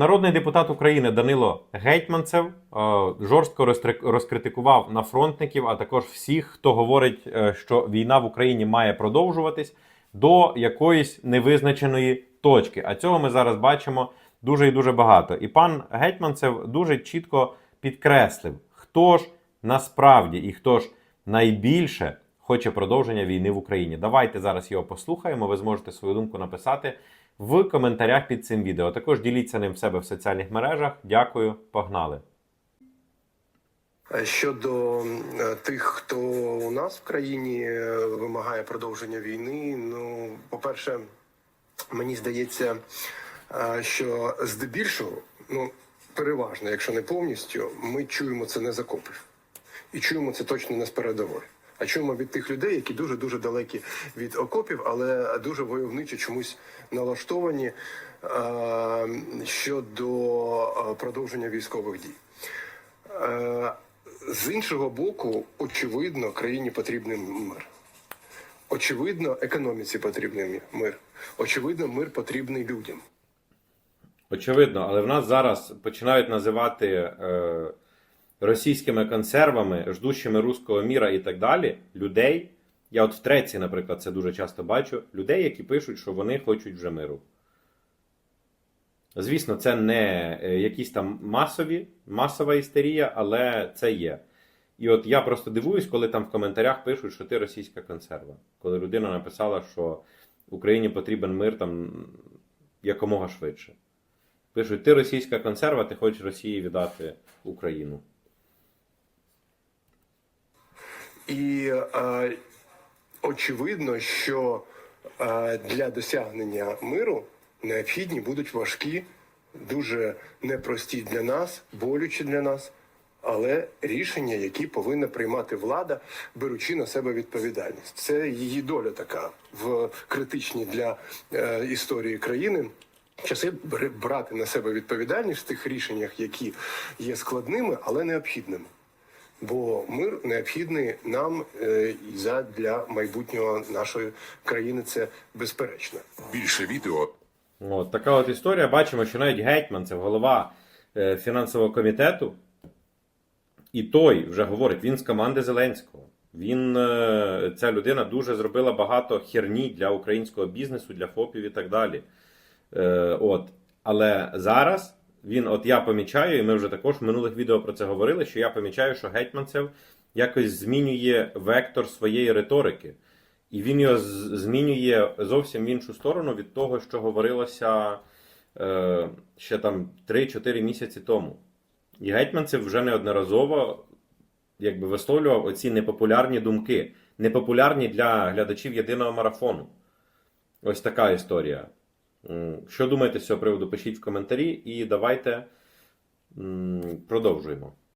Народний депутат України Данило Гетьманцев е, жорстко розкритикував на фронтників, а також всіх, хто говорить, е, що війна в Україні має продовжуватись до якоїсь невизначеної точки. А цього ми зараз бачимо дуже і дуже багато. І пан Гетьманцев дуже чітко підкреслив, хто ж насправді і хто ж найбільше хоче продовження війни в Україні. Давайте зараз його послухаємо. Ви зможете свою думку написати в коментарях під цим відео. Також діліться ним в себе в соціальних мережах. Дякую, погнали! Щодо е, тих, хто у нас в країні е, вимагає продовження війни, ну, по-перше, мені здається, е, що здебільшого, ну переважно, якщо не повністю, ми чуємо це не з окопів. І чуємо це точно не з передової. А чуємо від тих людей, які дуже дуже далекі від окопів, але дуже войовничо чомусь налаштовані е, щодо е, продовження військових дій. Е, З іншого боку, очевидно, країні потрібний мир. Очевидно, економіці потрібний мир. Очевидно, мир потрібний людям. Очевидно, але в нас зараз починають називати е, російськими консервами, ждущими руського міра і так далі людей. Я от в треці, наприклад, це дуже часто бачу. Людей, які пишуть, що вони хочуть вже миру. Звісно, це не е, якісь там масові, масова істерія, але це є. І от я просто дивуюсь, коли там в коментарях пишуть, що ти російська консерва. Коли людина написала, що Україні потрібен мир там якомога швидше. Пишуть, ти російська консерва, ти хочеш Росії віддати Україну. І е, очевидно, що е, для досягнення миру необхідні будуть важкі, дуже непрості для нас, болючі для нас, але рішення, які повинна приймати влада, беручи на себе відповідальність. Це її доля така в критичні для е, історії країни. Часи брати на себе відповідальність в тих рішеннях, які є складними, але необхідними. Бо мир необхідний нам е, і за для майбутнього нашої країни. Це безперечно. Більше відео От така от історія. Бачимо, що навіть гетьман, це голова е, фінансового комітету, і той вже говорить, він з команди Зеленського. Він, е, ця людина дуже зробила багато херні для українського бізнесу, для ФОПів і так далі. Е, от. Але зараз він, от я помічаю, і ми вже також в минулих відео про це говорили, що я помічаю, що Гетьманцев якось змінює вектор своєї риторики. І він його змінює зовсім в іншу сторону від того, що говорилося е, ще там 3-4 місяці тому. І Гетьманцев вже неодноразово якби, висловлював оці непопулярні думки, непопулярні для глядачів єдиного марафону. Ось така історія. М, Що думаєте з цього приводу? Пишіть в коментарі і давайте продовжуємо.